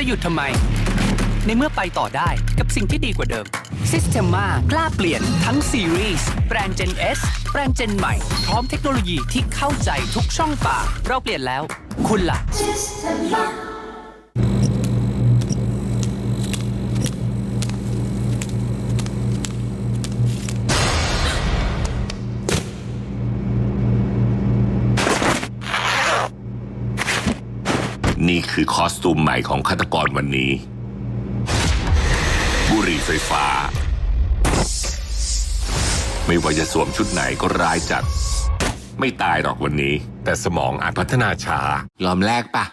จะหยุดทำไม ในเมื่อไปต่อได้กับสิ่งที่ดีกว่าเดิม Systema กล้าเปลี่ยนทั้งซีรีส์แบรนด์ Gen S แบรนด์ Gen ใหม่ พร้อมเทคโนโลยีที่เข้าใจทุกช่องปากเราเปลี่ยนแล้ว คุณล่ะ นี่คือคอสตูมใหม่ของฆาตกรวันนี้ บุหรี่ไฟฟ้า ไม่ว่าจะสวมชุดไหนก็ร้ายจัด ไม่ตายหรอกวันนี้ แต่สมองอาจพัฒนาช้ายอมแลกปะ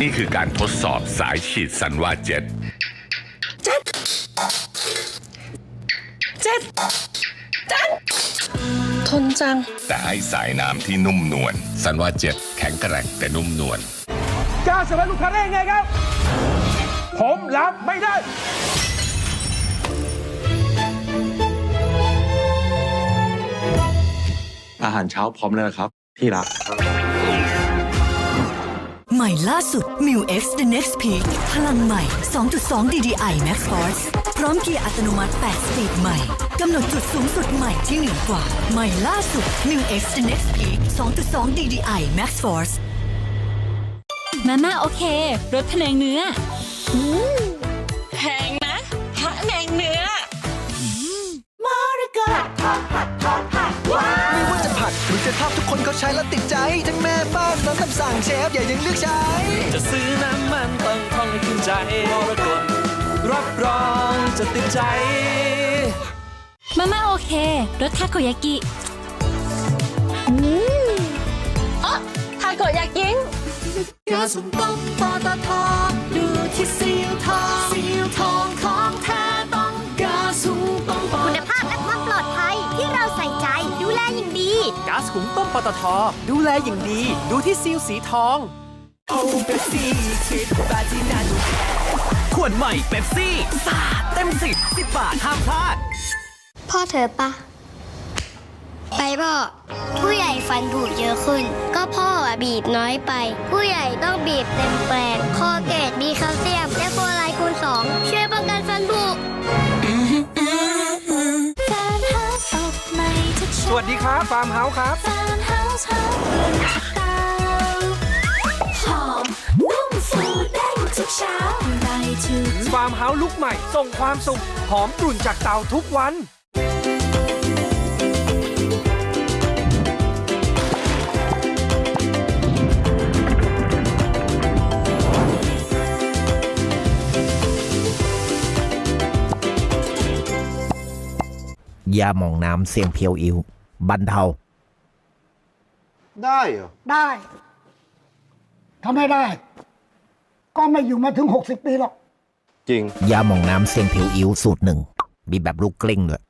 นี่คือการทดสอบสายฉีดสันวาเจ็ตท นจัง แต่ให้สายน้ำที่นุ่มนวลสันวาเจ็ตแข็งแกร่งแต่นุ่มนวลกล้าสมัครลูกค้าได้ยังไงครับ ผมรับไม่ได้อาหารเช้าพร้อมแล้วนะครับ ที่รัก ใหม่ล่าสุด m i u X The Next Peak พลังใหม่ 2.2 DDI Max Force พร้อมเกียร์อัตโนมัติ 8 สปีดใหม่ กำหนดจุดสูงสุดใหม่ที่เหนือกว่า ใหม่ล่าสุด m i u X The Next Peak 2.2 DDI Max Force มาม่าโอเค รสพะแนงเนื้อแพง ผัดหรือจะทอดทุกคนเขาใช้แล้วติดใจ ทั้งแม่บ้านน้องคำสั่งเชฟ อย่ายังเลือกใช้ จะซื้อน้ำมันต้องท่องให้ขึ้นใจมรกตรับรองจะติดใจ มาม่าโอเค รสทาโกยากิอ๋อทาโกยากิกาสุนต้มปตทดูที่ซีลทองซีลทอง ก๊าซหุงต้มปตท ดูแลอย่างดี ดูที่ซีลสีทองโอ้เป๊ปซี่สิบบาทที่น่าดูขวดใหม่เป๊ปซี่สาดเต็มสิบสิบบาทห้ามพลาด พ่อเธอปะ ไปพ่อ ผู้ใหญ่ฟันผุเยอะขึ้น ก็พ่ออะบีบน้อยไป ผู้ใหญ่ต้องบีบเต็มแปลงคอเกตมีแคลเซียม วัสดีครับฟาร์มเฮาส์ครับฟาร์มเฮาส์ลุกใหม่ ส่งความสุข หอมกลุ่นจากเตาทุกวันยาหมองน้ำเสียงเพียวอิว บรรเทา ได้เหรอ ได้ทำไม่ได้ ก็ไม่อยู่มาถึง 60 ปีหรอก จริง ยาหมองน้ำเสียงเพียวอิวสูตรหนึ่ง มีแบบลูกกลิ้งด้วย